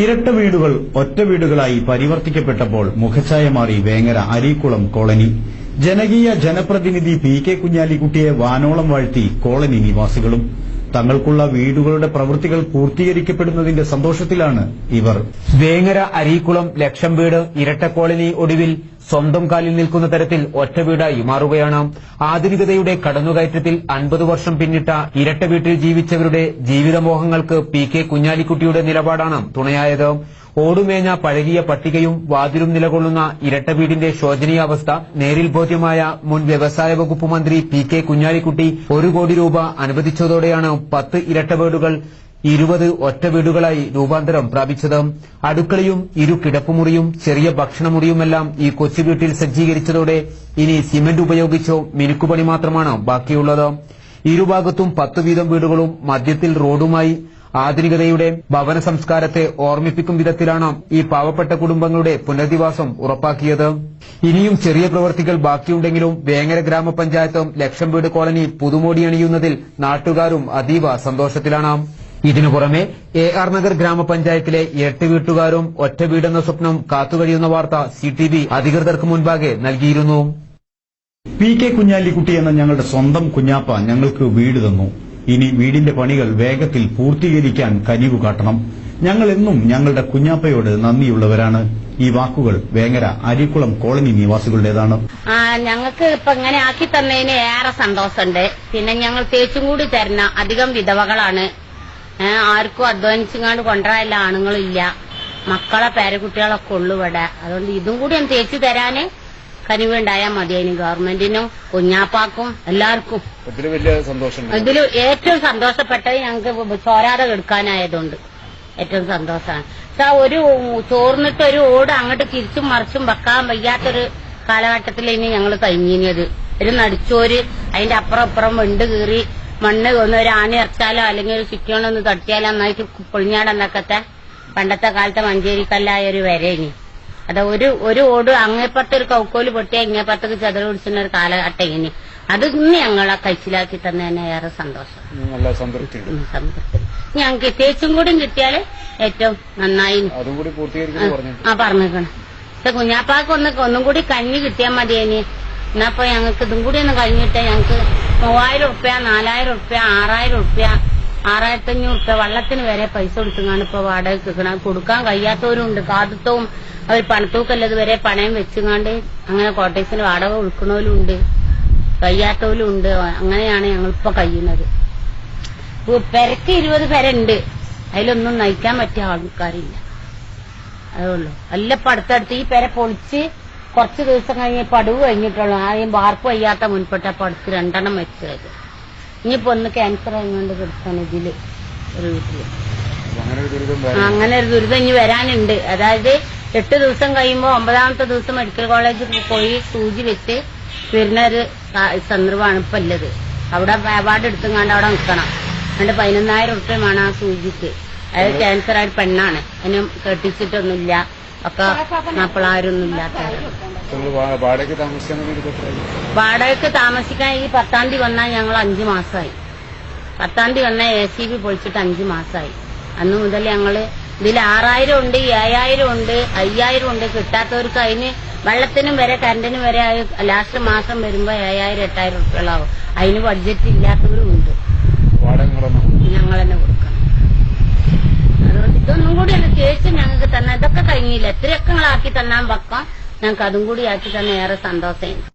ഇരട്ട വീടുകൾ ഒറ്റ വീടുകളായി പരിവർത്തിക്കപ്പെട്ടപ്പോൾ മുഖച്ഛായ മാറി വേങ്ങര അരീക്കുളം കോളനി. ജനകീയ ജനപ്രതിനിധി പി കെ കുഞ്ഞാലിക്കുട്ടിയെ വാനോളം വാഴ്ത്തി കോളനി നിവാസികളും. തങ്ങൾക്കുള്ള വീടുകളുടെ പ്രവൃത്തികൾ പൂർത്തീകരിക്കപ്പെടുന്നതിന്റെ സന്തോഷത്തിലാണ് ഇവർ. വേങ്ങര അരീക്കുളം ലക്ഷം വീട് ഇരട്ടക്കോളനി ഒടുവിൽ സ്വന്തം കാലിൽ നിൽക്കുന്ന തരത്തിൽ ഒറ്റ വീടായി മാറുകയാണ്. ആധുനികതയുടെ കടന്നുകയറ്റത്തിൽ അൻപത് വർഷം പിന്നിട്ട ഇരട്ട വീട്ടിൽ ജീവിച്ചവരുടെ ജീവിതമോഹങ്ങൾക്ക് പി കെ കുഞ്ഞാലിക്കുട്ടിയുടെ നിലപാടാണ് തുണയായത്. ഓടുമേഞ്ഞ പഴകിയ പട്ടികയും വാതിലും നിലകൊള്ളുന്ന ഇരട്ട വീടിന്റെ ശോചനീയാവസ്ഥ നേരിൽ ബോധ്യമായ മുൻ വ്യവസായ വകുപ്പ് മന്ത്രി പി കെ കുഞ്ഞാലിക്കുട്ടി ഒരു കോടി രൂപ അനുവദിച്ചതോടെയാണ് പത്ത് ഇരട്ട വീടുകൾ ഇരുപത് ഒറ്റ വീടുകളായി രൂപാന്തരം പ്രാപിച്ചത്. അടുക്കളയും ഇരു കിടപ്പുമുറിയും ചെറിയ ഭക്ഷണമുറിയുമെല്ലാം ഈ കൊച്ചു വീട്ടിൽ സജ്ജീകരിച്ചതോടെ ഇനി സിമന്റ് ഉപയോഗിച്ചോ മിനുക്കുപണി മാത്രമാണ് ബാക്കിയുള്ളത്. ഇരുഭാഗത്തും പത്ത് വീതം വീടുകളും മധ്യത്തിൽ റോഡുമായി ആധുനികതയുടെ ഭവന സംസ്കാരത്തെ ഓർമ്മിപ്പിക്കും വിധത്തിലാണ് ഈ പാവപ്പെട്ട കുടുംബങ്ങളുടെ പുനരധിവാസം ഉറപ്പാക്കിയത്. ഇനിയും ചെറിയ പ്രവൃത്തികൾ ബാക്കിയുണ്ടെങ്കിലും വേങ്ങര ഗ്രാമപഞ്ചായത്തും ലക്ഷം വീട് കോളനി പുതുമോടി അണിയുന്നതിൽ നാട്ടുകാരും അതീവ സന്തോഷത്തിലാണ്. ഇതിനു പുറമെ എ ആർ നഗർ ഗ്രാമപഞ്ചായത്തിലെ എട്ട് വീട്ടുകാരും ഒറ്റ വീടെന്ന സ്വപ്നം കാത്തുകഴിയുന്ന വാർത്ത സി ടി വി അധികൃതർക്ക് മുൻപാകെ നൽകിയിരുന്നു. പി കെ കുഞ്ഞാലിക്കുട്ടി എന്ന ഞങ്ങളുടെ സ്വന്തം കുഞ്ഞാപ്പ ഞങ്ങൾക്ക് വീട് തന്നു. ഇനി വീടിന്റെ പണികൾ വേഗത്തിൽ പൂർത്തീകരിക്കാൻ കനിവ് കാട്ടണം. ഞങ്ങൾ എന്നും ഞങ്ങളുടെ കുഞ്ഞാപ്പയോട് നന്ദിയുള്ളവരാണ്. ഈ വാക്കുകൾ വേങ്ങര അരിക്കുളം കോളനി നിവാസികളുടേതാണ്. ഞങ്ങൾക്ക് ഇപ്പൊ ഇങ്ങനെ ആക്കി തന്നതിന് ഏറെ സന്തോഷമുണ്ട്. പിന്നെ ഞങ്ങൾ തേച്ചും കൂടി തരുന്ന അധികം വിധവകളാണ്. ആർക്കും അധ്വാനിച്ചുങ്ങാണ്ട് കൊണ്ടുവരാനുള്ള ആണുങ്ങളില്ല മക്കളെ പേരക്കുട്ടികളൊക്കെ ഉള്ളു ഇവിടെ. അതുകൊണ്ട് ഇതും കൂടി ഒന്ന് തേച്ചു തരാന് കനിവുണ്ടായാൽ മതിയായിരുന്നു ഗവൺമെന്റിനും കുഞ്ഞാപ്പാക്കും എല്ലാവർക്കും. ഇതിൽ വലിയ സന്തോഷം ഇതിൽ ഏറ്റവും സന്തോഷപ്പെട്ടത് ഞങ്ങൾക്ക് ചോരാതെ എടുക്കാനായതുകൊണ്ട് ഏറ്റവും സന്തോഷമാണ്. പക്ഷെ ഒരു ചോർന്നിട്ട് ഒരു ഓട് അങ്ങോട്ട് തിരിച്ചും മറിച്ചും വെക്കാൻ വയ്യാത്തൊരു കാലഘട്ടത്തിൽ ഇനി ഞങ്ങൾ കഴിഞ്ഞിനിയത്. ഒരു നടിച്ചോര് അതിന്റെ അപ്പുറം അപ്പുറം വെണ്ട് കീറി മണ്ണ് ഒന്ന് ഒരു ആന ഇറച്ചാലോ അല്ലെങ്കിൽ ഒരു ചുറ്റിയോണ്ടൊന്ന് തട്ടിയാലോ നന്നായിട്ട് പൊളിഞ്ഞാടെന്നൊക്കത്തെ പണ്ടത്തെ കാലത്തെ മഞ്ചേരിക്കല്ലായ ഒരു വരേനി. അത് ഒരു ഒരു ഓട് അങ്ങേപ്പുറത്ത് ഒരു കൗക്കോൽ പൊട്ടിയ ഇങ്ങേപ്പുറത്തേക്ക് ചെതറ് പിടിച്ചിരുന്ന ഒരു കാലഘട്ടം ഇനി. അത് ഇന്ന് ഞങ്ങളെ കഴിച്ചിലാക്കി തന്നെ തന്നെ ഏറെ സന്തോഷം. നല്ല സംതൃപ്തി. ഞങ്ങൾക്ക് തേച്ചും കൂടി കിട്ടിയാൽ ഏറ്റവും നന്നായി. അതും കൂടി ആ പറഞ്ഞേക്കണം. പക്ഷെ കുഞ്ഞാപ്പാക്ക് ഒന്ന് ഒന്നും കൂടി കഞ്ഞി കിട്ടിയാൽ മതിയേനി എന്നപ്പോ ഞങ്ങൾക്ക് ഇതും കൂടി ഒന്ന് കഴിഞ്ഞിട്ട് ഞങ്ങൾക്ക് മൂവായിരം ഉറുപ്യ നാലായിരം ഉറുപ്യ ആറായിരം ഉറുപ്യ ആറായിരത്തി അഞ്ഞൂറ് ഉറുപ്യ വള്ളത്തിന് വരെ പൈസ കൊടുത്തുങ്ങാണ് ഇപ്പൊ വാടക കിട്ടണം കൊടുക്കാൻ കഴിയാത്തവരുണ്ട്. കാതത്വവും അവർ പണത്തൂക്കല്ലത് വരെ പണയം വെച്ചുങ്ങാണ്ട് അങ്ങനെ കോട്ടേഴ്സിന് വാടക കൊടുക്കണവരും ഉണ്ട് കഴിയാത്തവരും ഉണ്ട് അങ്ങനെയാണ് ഞങ്ങൾ ഇപ്പൊ കഴിയുന്നത് പെരക്ക് ഇരുപത് പേരുണ്ട്. അതിലൊന്നും നയിക്കാൻ പറ്റിയ ആൾക്കാരില്ല. അതുള്ളൂ അല്ല ഇപ്പൊ അടുത്തടുത്ത് ഈ പെര പൊളിച്ച് കുറച്ച് ദിവസം കഴിഞ്ഞ് പടവ് കഴിഞ്ഞിട്ടുള്ളൂ. ആദ്യം വാർപ്പ് വയ്യാത്ത മുൻപെട്ട പടുത്ത് രണ്ടെണ്ണം വെച്ചത്. ഇനിയിപ്പോ ഒന്ന് ക്യാൻസർ ആയതുകൊണ്ട് കിടക്കാണ് ഇതിൽ ഒരു വീട്ടിൽ. അങ്ങനെ ഒരു ദുരിതം ഇനി വരാനുണ്ട്. അതായത് എട്ട് ദിവസം കഴിയുമ്പോൾ ഒമ്പതാമത്തെ ദിവസം മെഡിക്കൽ കോളേജിൽ പോയി സൂചി വെച്ച് വരുന്ന ഒരു സന്ദർഭമാണ് ഇപ്പൊ ഉള്ളത്. അവിടെ അവാർഡ് എടുത്തുങ്ങാണ്ട് അവിടെ നിൽക്കണം. എന്നിട്ട് പതിനൊന്നായിരം ഉറുപ്പ്യമാണ് ആ സൂചിക്ക്. അതായത് ക്യാൻസർ ആയിട്ട് പെണ്ണാണ്. അതിന് കെട്ടിച്ചിട്ടൊന്നുമില്ല. ഒക്കെ മാപ്പിളാരൊന്നും ഇല്ലാത്തവരാണ് വാടകയ്ക്ക് താമസിക്കാൻ? വാടകയ്ക്ക് ഈ പത്താം തീയതി വന്നാൽ ഞങ്ങൾ അഞ്ചു മാസമായി പത്താം തീയതി വന്നാൽ എ സി ബി പൊളിച്ചിട്ട് അഞ്ചു മാസമായി അന്ന് മുതൽ ഞങ്ങൾ ഇതിൽ ആറായിരം ഉണ്ട് ഏഴായിരം ഉണ്ട് അയ്യായിരം ഉണ്ട് കിട്ടാത്തവർക്ക് അതിന് വെള്ളത്തിനും വരെ കറണ്ടിനും വരെ ലാസ്റ്റ് മാസം വരുമ്പോ ഏഴായിരം എട്ടായിരം ഉറുപ്പികളാവും അതിന് ബഡ്ജറ്റ് ഇല്ലാത്തവരും ഉണ്ട്. ഞങ്ങൾ തന്നെ കൊടുക്കണം അതുകൊണ്ട് ഇതൊന്നും കൂടി ഒന്ന് തേച്ച് ഞങ്ങൾക്ക് തന്നെ ഇതൊക്കെ കഴിഞ്ഞില്ല എത്രയൊക്കെ ആക്കി തന്നാൻ പക്കം ഞങ്ങൾക്ക് അതും കൂടി ആക്കി തന്നെ ഏറെ സന്തോഷം.